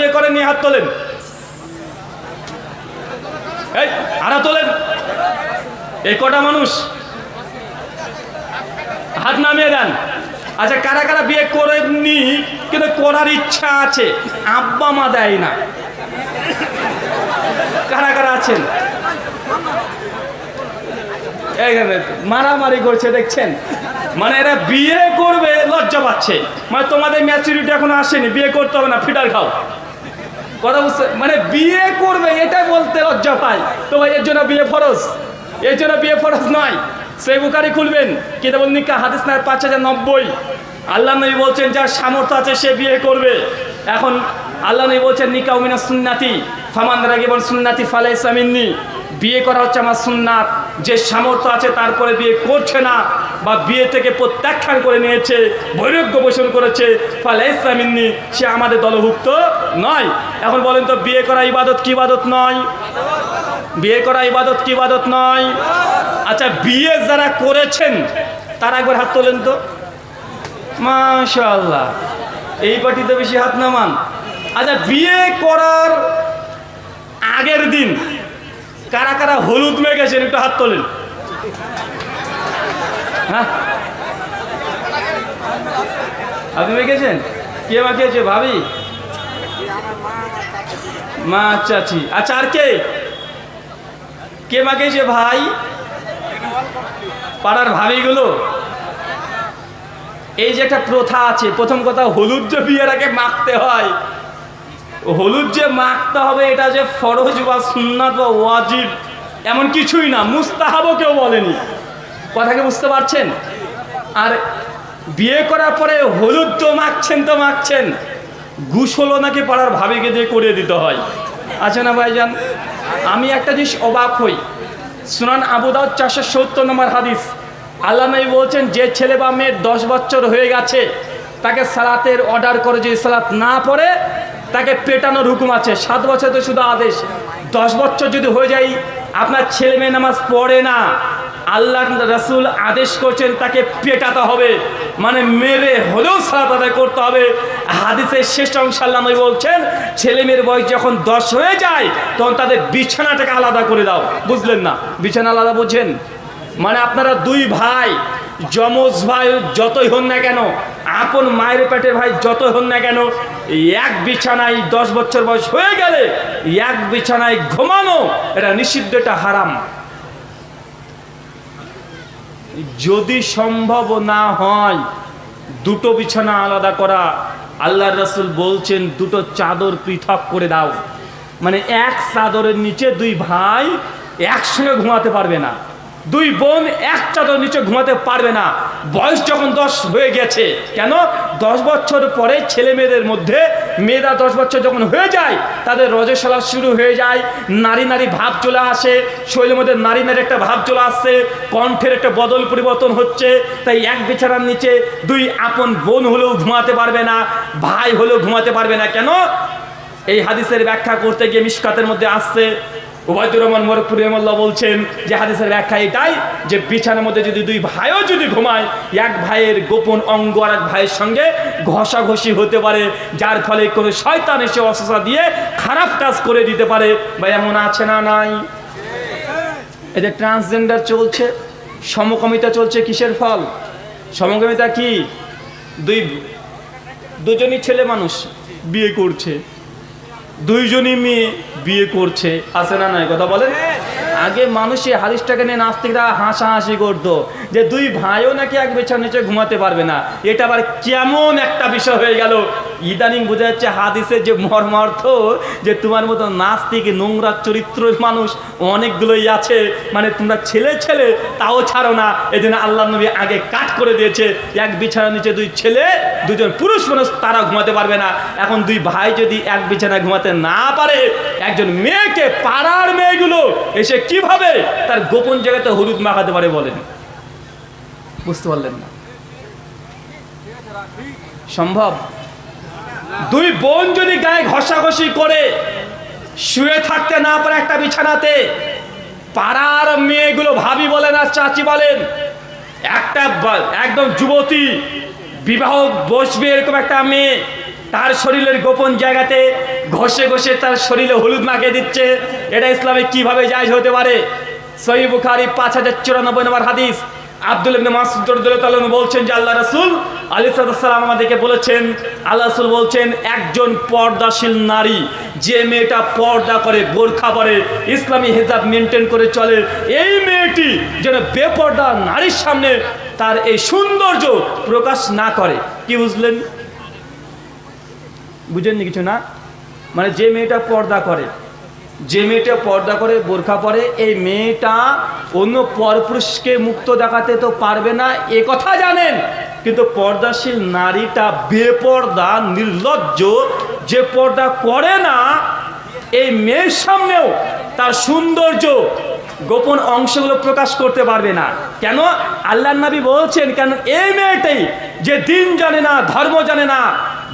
বিয়ে করেন, নিয়ে হাত তোলেন। এই আরা তোলেন। এই কটা মানুষ। হাত নামিয়ে দেন। আচ্ছা কারা কারা বিয়ে করেননি? কিন্তু করার ইচ্ছা আছে। আব্বা, মা দেয় না। কারা কারা আছেন? এইখানে মারামারি করছে, দেখছেন? মানে এরা বিয়ে করবে, লজ্জা পাচ্ছে। মানে তোমাদের ম্যাচুরিটি এখনও আসেনি। বিয়ে করতে হবে না ফিটার খাও। কথা বুঝতে মানে বিয়ে করবে এটা বলতে লজ্জা পায়। তো ভাই, এর জন্য বিয়ে ফরজ। এর জন্য বিয়ে ফরজ নয়। সেই বুকারি খুলবেন। কিতাবুল নিকা, হাদিস না পাঁচ হাজার নব্বই। আল্লাহ নবী বলছেন, যার সামর্থ্য আছে সে বিয়ে করবে। এখন আল্লাহ নবী বলছেন নিকা উমিনা সুন্নাতি, ফামান রাগিবন সুন্নাতি ফালাই সামিননি বিয়ে করা হচ্ছে আমার সুন্নাত। যে সামর্থ্য আছে তারপরে বিয়ে করছে না বা বিয়ে থেকে প্রত্যাখ্যান করে নিয়েছে, বৈরাগ্য পোষণ করেছে, ফলে ইসলামিনী সে আমাদের দলভুক্ত নয়। এখন বলেন তো, বিয়ে করা ইবাদত কি ইবাদত নয়? বিয়ে করা ইবাদত কি ইবাদত নয়? আচ্ছা বিয়ে যারা করেছেন, তারা একবার হাত তোলেন তো। মাশাল্লাহ এই পার্টিতে বেশি হাত নামান। আচ্ছা বিয়ে করার আগের দিন কারা কারা হলুদ মেঘেছেন একটু হাত তোলেন। হ্যাঁ? আপনি মেখেছেন? কে মাখিয়েছে? ভাবি? মা চাচি আচ্ছা আর কে? কে মাখিয়েছে? ভাই? পাড়ার ভাবিগুলো? এই যে একটা প্রথা আছে, প্রথম কথা হলুদ যে বিয়ের আগে মাখতে হয় হলুদ যে মাখতে হবে, এটা যে ফরজ বা সুন্নাত বা ওয়াজিব, এমন কিছুই না মুস্তাহাবও কেউ বলেনি কথাকে বুঝতে পারছেন? আর বিয়ে করার পরে হলুদ তো মাখছেন তো মাখছেন, গুসলও নাকি পাড়ার ভাবিকে দিয়ে করিয়ে দিতে হয়। আছে না ভাইজান, আমি একটা জিনিস অবাক হই। সুনান আবুদাউ চারশো সত্তর নম্বর হাদিস, আল্লাহ নবী বলছেন, যে ছেলে বা মেয়ের দশ বছর হয়ে গেছে, তাকে সালাতের অর্ডার করে যদি সালাত না পড়ে তাকে পেটানোর হুকুম আছে। সাত বছর তো শুধু আদেশ। দশ বছর যদি হয়ে যায়, আপনার ছেলে মেয়ে নামাজ পড়ে না, আল্লাহ রাসুল আদেশ করছেন তাকে পেটাতে হবে। মানে মেরে হলেও সালাত আদায় করতে হবে। হাদিসের শেষ অংশ আল্লাহ নবী বলছেন, ছেলে মেয়ের বয়স যখন দশ হয়ে যায়, তখন তাদের বিছানাটাকে আলাদা করে দাও। বুঝলেন না? বিছানা আলাদা বুঝছেন মানে আপনারা দুই ভাই, যমজ ভাই, যতই হন না কেন আপন মায়ের পেটে ভাই যত হন না কেন, এক বিছানায় দশ বছর বয়স হয়ে গেলে এক বিছানায় ঘুমানো, এটা নিষিদ্ধ, এটা হারাম। যদি সম্ভব না হয়, দুটো বিছানা আলাদা করা আল্লাহ রসুল বলছেন দুটো চাদর পৃথক করে দাও। মানে এক চাদরের নিচে দুই ভাই একসঙ্গে ঘুমাতে পারবে না। দুই বোন এক চাদর নিচে ঘুমাতে পারবে না। বয়স যখন দশ হয়ে গেছে, কেন? দশ বছর পরে ছেলে মেয়েদের মধ্যে, মেয়েরা দশ বছর যখন হয়ে যায়, তাদের রজশালা শুরু হয়ে যায়, নারী নারী ভাব চলে আসে, শরীরের মধ্যে নারী নারী একটা ভাব চলে আসছে কণ্ঠের একটা বদল পরিবর্তন হচ্ছে, তাই এক বিছানার নিচে দুই আপন বোন হলেও ঘুমাতে পারবে না, ভাই হলেও ঘুমাতে পারবে না। কেন? এই হাদিসের ব্যাখ্যা করতে গিয়ে মিসকাতের মধ্যে আসছে ওবায়দুর রহমান মরকপুর রহমাল্লাহ বলছেন যে হাদিসের ব্যাখ্যা এটাই যে বিছানার মধ্যে যদি দুই ভাইও যদি ঘুমায়, এক ভাইয়ের গোপন অঙ্গ আর এক ভাইয়ের সঙ্গে ঘষাঘষি হতে পারে, যার ফলে কোনো শয়তান এসে অসসা দিয়ে খারাপ কাজ করে দিতে পারে। বা এমন আছে না নাই? এদের ট্রান্সজেন্ডার চলছে, সমকামিতা চলছে, কিসের ফল? সমকামিতা কি? দুই, দুজনই ছেলে মানুষ বিয়ে করছে। দুইজনই মেয়ে বিয়ে করছে। আছে না নয় কথা বলেন? আগে মানুষ এই হাদিসটাকে নিয়ে নাস্তিকরা হাসাহাসি করতো যে দুই ভাইও নাকি এক বেছার নিচে ঘুমাতে পারবে না। এটা আবার কেমন একটা বিষয় হয়ে গেল। ইদানিং বোঝা যাচ্ছে হাদিসের যে মর্মার্থ যে তোমার মতো নাস্তিক, নোংরা চরিত্রের মানুষ অনেকগুলোই আছে। মানে তোমরা ছেলে ছেলে, তাও ছাড়ো না। এই জন্য আল্লাহ নবী আগে কাট করে দিয়েছে। এক বিছানার নিচে দুই ছেলে, দুজন পুরুষ মানুষ, তারা ঘুমাতে পারবে না। এখন দুই ভাই যদি এক বিছানায় ঘুমাতে না পারে, একজন মেয়েকে, পাড়ার মেয়েগুলো এসে কীভাবে তার গোপন জায়গাতে হলুদ মাখাতে পারে বলেন? বুঝতে পারলেন না। সম্ভব? দুই বোন যদি গায়ে ঘষাঘষি করে শুয়ে থাকতে না পারে একটা বিছানাতে, পাড়ার মেয়েগুলো ভাবি বলেন আর চাচি বলেন, একটা একদম যুবতী বিবাহ বসবে এরকম একটা মেয়ে, তার শরীরের গোপন জায়গাতে ঘষে ঘষে তার শরীরে হলুদ মাখিয়ে দিচ্ছে, এটা ইসলামে কীভাবে জায়জ হতে পারে? সহি বুখারি পাঁচ হাজার চুরানব্বই নম্বর হাদিস। আব্দুল ইবনে রাদিয়াল্লাহু বলছেন যে আল্লাহ রাসূল আলাইহিস সালাম আমাদেরকে বলেছেন, আল্লাহ রাসূল বলছেন, একজন পর্দাশীল নারী যে মেয়েটা পর্দা করে, বোরখা পরে, ইসলামী হেজাব মেনটেন করে চলে, এই মেয়েটি যেন বেপর্দা নারীর সামনে তার এই সৌন্দর্য প্রকাশ না করে। কি বুঝলেন? বুঝেননি কিছু না? মানে যে মেয়েটা পর্দা করে যে মেয়েটা পর্দা করে, বোরখা পরে, এই মেয়েটা অন্য পরপুরুষকে মুক্ত দেখাতে তো পারবে না, এ কথা জানেন। কিন্তু পর্দাশীল নারীটা বেপর্দা, নির্লজ্জ, যে পর্দা করে না, এই মেয়ের সামনেও তার সৌন্দর্য গোপন অংশগুলো প্রকাশ করতে পারবে না। কেন? আল্লাহ নবী বলছেন, কেন এই মেয়েটাই যে দিন জানে না, ধর্ম জানে না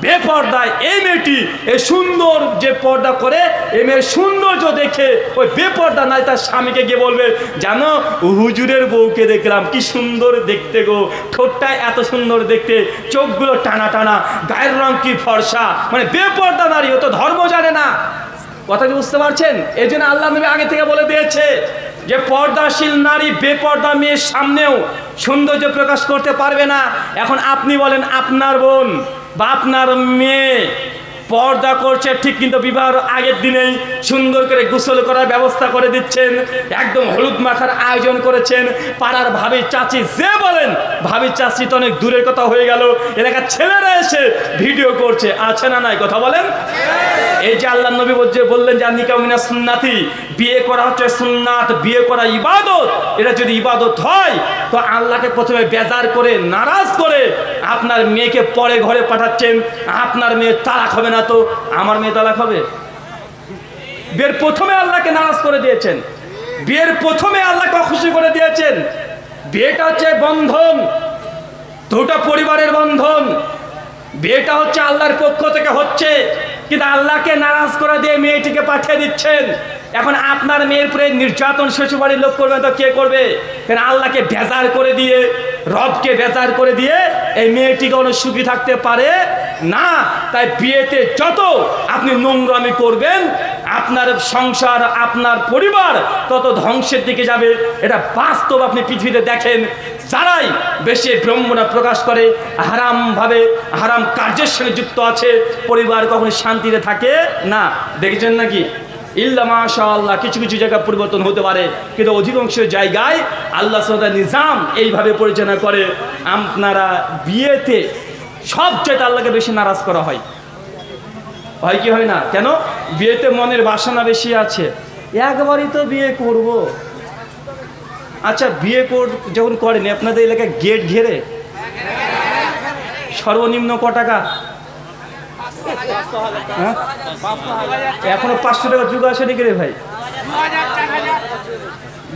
বেপর্দায় এই মেয়েটি এই সুন্দর যে পর্দা করে, এই মেয়ের সৌন্দর্য দেখে ওই বেপর্দা নাই, তার স্বামীকে গিয়ে বলবে, জানো হুজুরের বউকে দেখলাম, কি সুন্দর দেখতে গো। ঠোঁটটা এত সুন্দর দেখতে, চোখগুলো টানা টানা, গায়ের রং কি ফর্সা। মানে বেপর্দা নারী, ও তো ধর্ম জানে না। কথা কি বুঝতে পারছেন? এই জন্য আল্লাহ নবী আগে থেকে বলে দিয়েছে যে, পর্দাশীল নারী বেপর্দা মেয়ের সামনেও সৌন্দর্য প্রকাশ করতে পারবে না। এখন আপনি বলেন, আপনার বোন বা আপনার মেয়ে পর্দা করছে, ঠিক কিন্তু বিবাহের আগের দিনেই সুন্দর করে গোসল করার ব্যবস্থা করে দিচ্ছেন, একদম হলুদ মাখার আয়োজন করেছেন, পাড়ার ভাবি চাচি যে বলেন ভাবি চাচি তো অনেক দূরের কথা হয়ে গেল, এলাকার ছেলেরা এসে ভিডিও করছে, আছে না নাই কথা বলেন? এই যে আল্লাহ নবী বলছে, বললেন যে নিকা মিনা সুন্নাতি, বিয়ে করা হচ্ছে সুন্নাত, বিয়ে করা ইবাদত, এটা যদি ইবাদত হয়, তো আল্লাহকে প্রথমে বেজার করে, নারাজ করে আপনার মেয়েকে পরে ঘরে পাঠাচ্ছেন, আপনার মেয়ে তালাক হবে না তো? আমার মেয়ে তালাক হবে? বিয়ের প্রথমে আল্লাহকে নারাজ করে দিয়েছেন। বিয়ের প্রথমে আল্লাহকে অখুশি করে দিয়েছেন। বিয়েটা হচ্ছে বন্ধন। দুটো পরিবারের বন্ধন। বিয়েটা হচ্ছে আল্লাহর পক্ষ থেকে হচ্ছে। কিন্তু আল্লাহকে নারাজ করে দিয়ে মেয়েটিকে পাঠিয়ে দিচ্ছেন। এখন আপনার মেয়ের উপরে নির্যাতন শ্বশুরবাড়ির লোক করবে তো কে করবে? কেন আল্লাহকে বেজার করে দিয়ে, রবকে বেজার করে দিয়ে এই মেয়েটি কোনো সুখী থাকতে পারে? না। তাই বিয়েতে যত আপনি নোংরামি করবেন, আপনার সংসার, আপনার পরিবার তত ধ্বংসের দিকে যাবে। এটা বাস্তব আপনি পৃথিবীতে দেখেন। যারাই বেশি ব্রহ্মণা প্রকাশ করে, হারামভাবে, হারাম কার্যের সঙ্গে যুক্ত আছে, পরিবার কখনো শান্তিতে থাকে না। দেখেছেন নাকি? ইল্লা মাশাআল্লাহ, কিছু কিছু জায়গা পরিবর্তন হতে পারে, কিন্তু অধিকাংশ জায়গায় আল্লাহ সদা নিজাম এইভাবে পরিচালনা করে। আপনারা বিয়েতে সবচেয়ে আল্লাহকে বেশি নারাজ করা হয়। হয় কি হয় না? কেন? বিয়েতে মনের বাসনা বেশি আছে। একবারই তো বিয়ে করব। আচ্ছা বিয়ে কর যখন করেন, আপনাদের এলাকায় গেট ঘেরে? সর্বনিম্ন ক টাকা? হ্যাঁ? এখনও পাঁচশো টাকা যুগ আসেনি রে ভাই?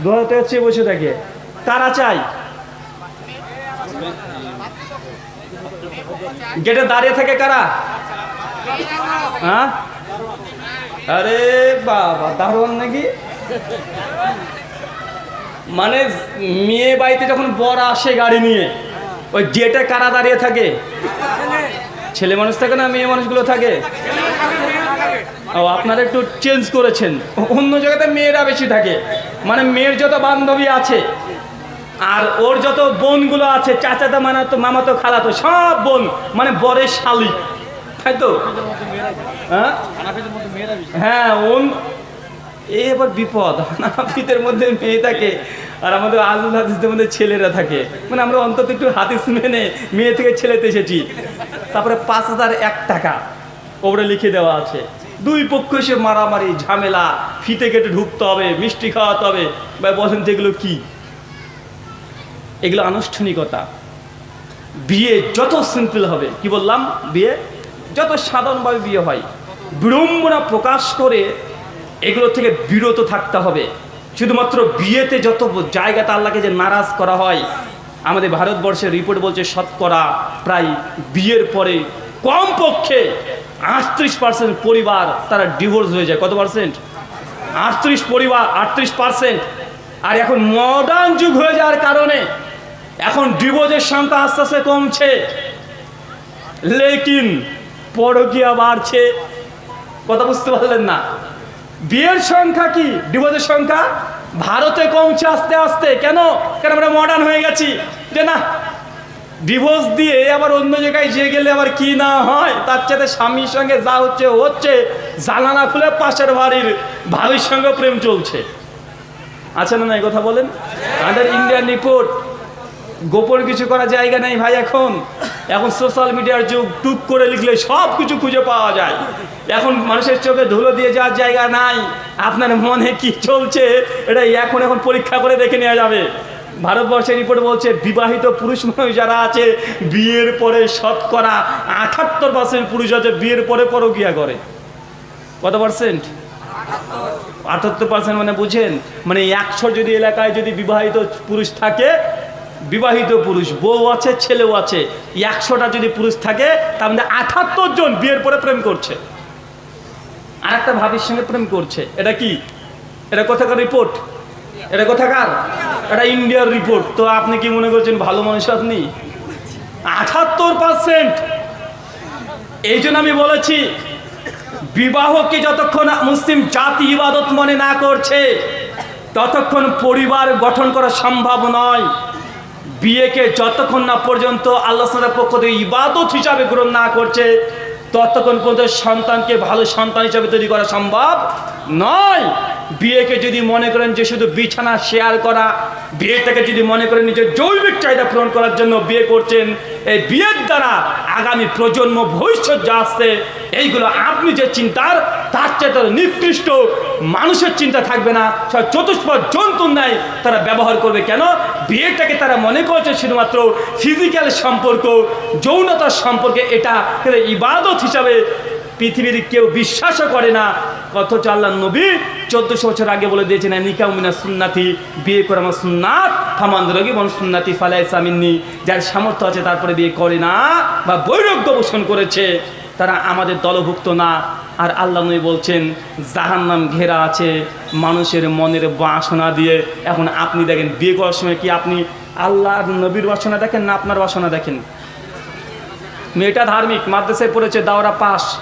দু হাজার টাকা চেয়ে বসে থাকে। তারা চাই। গেটে দাঁড়িয়ে থাকে কারা? হ্যাঁ? আরে বাবা দারুণ নাকি? মানে মেয়ে বাড়িতে যখন বর আসে গাড়ি নিয়ে, ওই গেটে কারা দাঁড়িয়ে থাকে? ছেলে মানুষ থাকে না, মেয়ে মানুষগুলো থাকে? ও, আপনারা একটু চেঞ্জ করেছেন। অন্য জায়গাতে মেয়েরা বেশি থাকে। মানে মেয়ের যত বান্ধবী আছে, আর ওর যত বোনগুলো আছে, চাচাতো, মানাতো, মামাতো, খালাতো, সব বোন মানে বরের শালি। তাই তো? হ্যাঁ? হ্যাঁ এই এবার বিপদ। হানাফিদের মধ্যে মেয়ে থাকে, আর আমাদের আলুল হাদিসদের মধ্যে ছেলেরা থাকে। মানে আমরা অন্তত একটু হাদিস মেনে মেয়ে থেকে ছেলেতে এসেছি। তারপরে পাঁচ হাজার এক টাকা ওপরে লিখে দেওয়া আছে। দুই পক্ষ এসে মারামারি, ঝামেলা, ফিতে কেটে ঢুকতে হবে, মিষ্টি খাওয়াতে হবে। বা বলেন যেগুলো কি? এগুলো আনুষ্ঠানিকতা। বিয়ে যত সিম্পল হবে। কি বললাম? বিয়ে যত সাধারণভাবে বিয়ে হয়। বিড়ম্বনা প্রকাশ করে এগুলো থেকে বিরত থাকতে হবে। শুধুমাত্র বিয়েতে যত জায়গাতে আল্লাহকে যে নারাজ করা হয়, আমাদের ভারতবর্ষের রিপোর্ট বলছে শতকরা প্রায় বিয়ের পরে কমপক্ষে আটত্রিশ পার্সেন্ট পরিবার তারা ডিভোর্স হয়ে যায়। কত পার্সেন্ট আটত্রিশ পরিবার, আটত্রিশ পার্সেন্ট আর এখন মডার্ন যুগ হয়ে যাওয়ার কারণে এখন ডিভোর্সের সংখ্যা আস্তে আস্তে কমছে। লেকিন, পরকিয়া বাড়ছে। কথা বুঝতে পারলেন না? বিয়ের সংখ্যা কি? ডিভোর্সের সংখ্যা? ভারতে কমছে আস্তে আস্তে। কেন? কেন আমরা মডার্ন হয়ে গেছি? যে না ডিভোর্স দিয়ে আবার অন্য জায়গায় যে গেলে আবার কি না হয়, তার সাথে স্বামীর সঙ্গে যা হচ্ছে হচ্ছে। জানালা খুলে পাশের বাড়ির ভাবির সঙ্গে প্রেম চলছে। আছে না এই কথা বলেন? আমাদের ইন্ডিয়ান রিপোর্ট গোপন কিছু করার জায়গা নেই ভাই এখন। এখন সোশ্যাল মিডিয়ার যুগ, টুক করে লিখলে সব কিছু খুঁজে পাওয়া যায়। এখন মানুষের চোখে ধুলো দিয়ে যাওয়ার জায়গা নাই। আপনার মনে কি চলছে? এটা এখন এখন পরীক্ষা করে দেখে নেওয়া যাবে। ভারতবর্ষের রিপোর্ট বলছে, বিবাহিত পুরুষ মানুষ যারা আছে, বিয়ের পরে শতকরা আঠাত্তর পার্সেন্ট পুরুষ আছে, বিয়ের পরে পরকিয়া করে। কত পার্সেন্ট আটাত্তর পার্সেন্ট মানে বুঝেন? মানে একশো যদি এলাকায় যদি বিবাহিত পুরুষ থাকে, বিবাহিত পুরুষ, বউ আছে, ছেলেও আছে, একশোটা যদি পুরুষ থাকে, তার মধ্যে আটাত্তর জন বিয়ের পরে প্রেম করছে। আর একটা ভাবির সঙ্গে প্রেম করছে। এটা কি? এটা কোথাকার রিপোর্ট এটা কোথাকার? এটা ইন্ডিয়ার রিপোর্ট তো আপনি কি মনে করছেন ভালো মানুষ আপনি? আঠাত্তর পার্সেন্ট এই জন্য আমি বলেছি, বিবাহকে যতক্ষণ মুসলিম জাতি ইবাদত মনে না করছে, ততক্ষণ পরিবার গঠন করা সম্ভব নয়। বিয়েকে যতক্ষণ না পর্যন্ত আল্লাহ পক্ষ থেকে ইবাদত হিসাবে গ্রহণ না করছে ততক্ষণ পর্যন্ত সন্তানকে ভালো সন্তান হিসাবে তৈরি করা সম্ভব নয়। বিয়েকে যদি মনে করেন যে শুধু বিছানা শেয়ার করা, বিয়েটাকে যদি মনে করেন নিজের জৈবিক চাহিদা পূরণ করার জন্য বিয়ে করছেন, এই বিয়ের দ্বারা আগামী প্রজন্ম ভবিষ্যৎ যা আসছে এইগুলো আপনি যে চিন্তার তার চেয়ে তার নিকৃষ্ট মানুষের চিন্তা থাকবে না। সব চতুষ্পদ জন্তুর ন্যায় তারা ব্যবহার করবে কেন? বিয়েটাকে তারা মনে করছে শুধুমাত্র ফিজিক্যাল সম্পর্ক, যৌনতার সম্পর্কে, এটা ইবাদত হিসাবে পৃথিবীর কেউ বিশ্বাসও করে না। অথচ আল্লাহ নবী চোদ্দশো বছর আগে বলে দিয়েছেন নিকাউমিনা সুন্নাতি, বিয়ে করে আমার সুন্নাত, ফামান রোগী বন সুন্নাতি ফালাই সামিননি যার সামর্থ্য আছে তারপরে বিয়ে করে না, বা বৈরোগ্য পোষণ করেছে। তারা আমাদের দলভুক্ত না। আর আল্লাহ নবী বলছেন, জাহান্নাম ঘেরা আছে, মানুষের মনের বাসনা দিয়ে। এখন আপনি দেখেন, বিয়ে করার সময় কি আপনি আল্লাহ আর নবীর বাসনা দেখেন না আপনার বাসনা দেখেন? মেয়েটা ধার্মিক, মাদ্রাসায় পড়েছে, দাওরা পাস।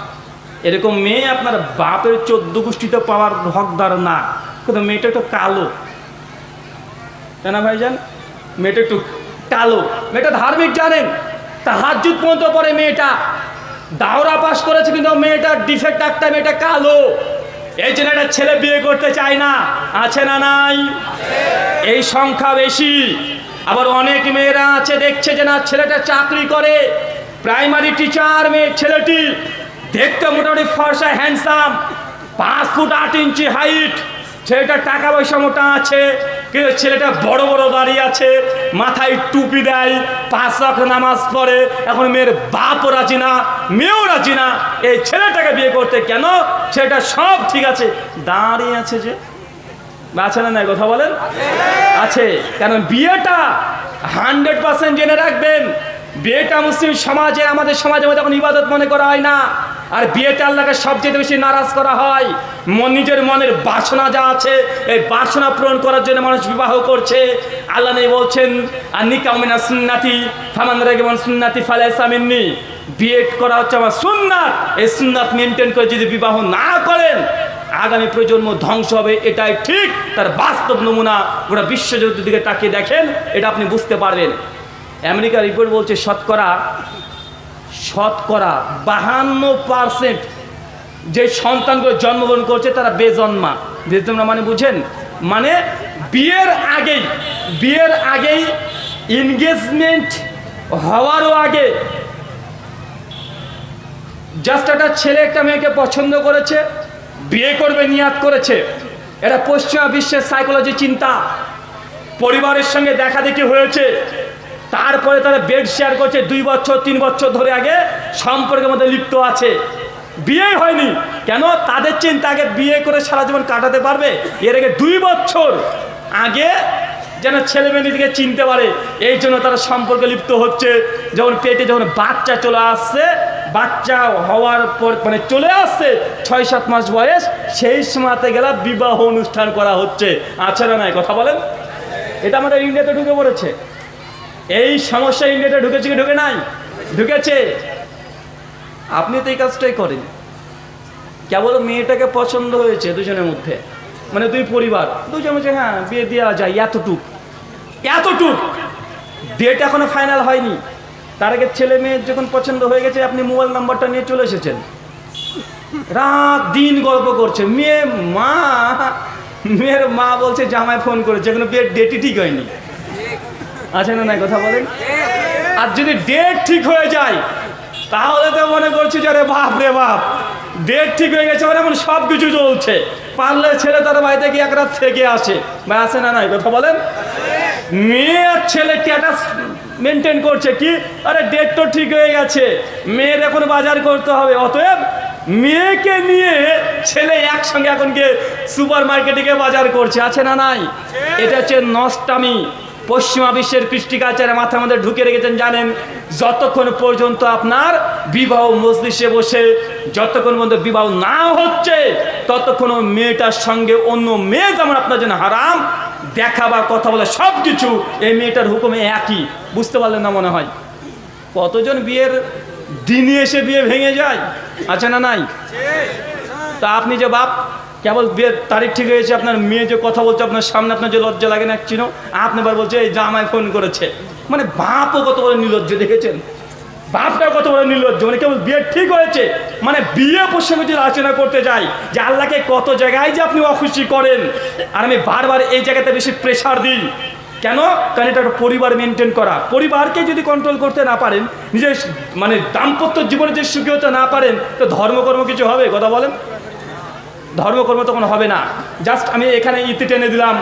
এরকম মেয়ে আপনার বাপের চোদ্দ গোষ্ঠীতে পাওয়ার হকদার না। কিন্তু মেয়েটা একটু কালো। কেন ভাইজান? মেয়েটা একটু কালো। মেয়েটা ধার্মিক জানেন। তা হাজুত পর্যন্ত পরে মেয়েটা। দাওরা পাশ করেছে কিন্তু মেয়েটা ডিফেক্ট একটা মেয়েটা কালো। এই জন্য একটা ছেলে বিয়ে করতে চায় না। আছে না নাই? এই সংখ্যা বেশি। আবার অনেক মেয়েরা আছে, দেখছে যে না, ছেলেটা চাকরি করে। প্রাইমারি টিচার মেয়ে ছেলেটি। দেখতে মোটামুটি ফর্সা হ্যান্ডসাম পাঁচ ফুট আট ইঞ্চি হাইট ছেলেটার টাকা পয়সা মোটা আছে। কিন্তু ছেলেটা বড় বড় বাড়ি আছে, মাথায় টুপি দেয়, পাঁচ লাখ নামাজ পড়ে, এখন মেয়ের বাপও রাজি না, মেয়েও রাজি না। এই ছেলেটাকে বিয়ে করতে কেন? ছেলেটা সব ঠিক আছে। দাঁড়িয়ে আছে যে। আছে না কথা বলেন? আছে। কারণ বিয়েটা হান্ড্রেড পার্সেন্ট জেনে রাখবেন। বিয়েটা মুসলিম সমাজে আমাদের সমাজে এখন ইবাদত মনে করা হয় না। আর বিয়েটা আল্লাহকে সবচেয়ে বেশি নারাজ করা হয়। মন নিজের মনের বাসনা যা আছে, এই বাসনা পূরণ করার জন্য মানুষ বিবাহ করছে। আল্লাহ নেই বলছেন আর নিকামিনা সুন্নাতি, ফামান রেগেমন সুন্নাতি ফালাই সামিননি বিয়ে করা হচ্ছে আমার সুন্নাত। এই সুন্নাত মেনটেন করে যদি বিবাহ না করেন, আগামী প্রজন্ম ধ্বংস হবে, এটাই ঠিক। তার বাস্তব নমুনা গোটা বিশ্বযুদ্ধের দিকে তাকিয়ে দেখেন, এটা আপনি বুঝতে পারবেন। আমেরিকার রিপোর্ট বলছে, শতকরা শতকরা বাহান্ন পার্সেন্ট যে সন্তানগুলো জন্মগ্রহণ করছে, তারা বেজন্মা। বেজন্মা মানে বুঝেন মানে বিয়ের আগেই বিয়ের আগেই এনগেজমেন্ট হওয়ারও আগে জাস্ট একটা ছেলে, একটা মেয়েকে পছন্দ করেছে, বিয়ে করবে, নিয়াত করেছে। এটা পশ্চিমা বিশ্বের সাইকোলজি চিন্তা। পরিবারের সঙ্গে দেখা দেখি হয়েছে। তারপরে তারা বেড শেয়ার করছে দুই বছর, তিন বছর ধরে আগে সম্পর্কের মধ্যে লিপ্ত আছে। বিয়ে হয়নি। কেন? তাদের চিন্তা আগে বিয়ে করে সারা জীবন কাটাতে পারবে? এর আগে দুই বছর আগে যেন ছেলে মেয়েদিকে চিনতে পারে, এই জন্য তারা সম্পর্কে লিপ্ত হচ্ছে। যখন পেটে যখন বাচ্চা চলে আসছে, বাচ্চা হওয়ার পর মানে চলে আসছে, ছয়, সাত মাস বয়স, সেই সময়তে গেলা বিবাহ অনুষ্ঠান করা হচ্ছে। আছে না নাই? কথা বলেন? এটা আমাদের ইন্ডিয়াতে ঢুকে পড়েছে। এই সমস্যা ইন্ডিয়াতে ঢুকেছে কি ঢুকে নাই? ঢুকেছে। আপনি তো এই কাজটাই করেন। কেবল মেয়েটাকে পছন্দ হয়েছে দুজনের মধ্যে। মানে দুই পরিবার। দুজন বলছে হ্যাঁ বিয়ে দেওয়া যায় এতটুক। এতটুক! ডেট এখনও ফাইনাল হয়নি। তার আগে ছেলে মেয়ের যখন পছন্দ হয়ে গেছে, আপনি মোবাইল নাম্বারটা নিয়ে চলে এসেছেন। রাত দিন গল্প করছে। মেয়ে মা, মেয়ের মা বলছে জামায় ফোন করেছে কোনো বিয়ের ডেটই ঠিক হয়নি। আছে না নাই কথা বলেন। আর যদি ডেট ঠিক হয়ে যায় তাহলে তো মনে করছি যে আরে বাপ রে বাপ ডেট ঠিক হয়ে গেছে মানে এখন সব কিছু চলছে। পারলে ছেলে তার বাড়িতে গিয়ে এক রাত থেকে আসে। বা আসে না নাই? কথা বলেন। মেয়ে আর ছেলে স্ট্যাটাস মেনটেন করছে কি? আরে ডেট তো ঠিক হয়ে গেছে। মেয়ের এখন বাজার করতে হবে। অতএব মেয়েকে নিয়ে ছেলে একসঙ্গে এখন গিয়ে সুপার মার্কেটে গিয়ে বাজার করছে। আছে না নাই? এটা হচ্ছে নষ্টামি পশ্চিমা বিশ্বের কৃষ্টি কালচারে মাথার মধ্যে ঢুকে রেখেছেন, জানেন, যতক্ষণ পর্যন্ত আপনার বিবাহ মজলিসে বসে যতক্ষণ পর্যন্ত বিবাহ না হচ্ছে, ততক্ষণ মেয়েটার সঙ্গে অন্য মেয়ে যেমন আপনার জন্য হারাম দেখা বা কথা বলা সব কিছু এই মেয়েটার হুকুমে একই। বুঝতে পারলেন না মনে হয়? কতজন বিয়ের দিনে এসে বিয়ে ভেঙে যায়? আছে না নাই? তা আপনি যে বাপ কেবল বিয়ের তারিখ ঠিক হয়েছে, আপনার মেয়ে যে কথা বলছে, আপনার সামনে আপনার যে লজ্জা লাগে না চিনো? আপনি এবার বলছে, এই জামাই ফোন করেছে। মানে বাপও কত বড় নির্লজ্জ, দেখেছেন? বাপটা কত বড় নির্লজ্জ মানে কেবল বিয়ে ঠিক হয়েছে মানে বিয়ে প্রসঙ্গে যদি আলোচনা করতে যাই, যে আল্লাহকে কত জায়গায় যে আপনি অখুশি করেন, আর আমি বারবার এই জায়গাতে বেশি প্রেশার দিই। কেন? কারণ এটা একটা পরিবার মেনটেন করা। পরিবারকে যদি কন্ট্রোল করতে না পারেন, নিজের মানে দাম্পত্য জীবনে যে সুখী হতে না পারেন, তো ধর্মকর্ম কিছু হবে? কথা বলেন। ধর্মকর্ম তখন হবে না। জাস্ট আমি এখানে ইতি টেনে দিলাম।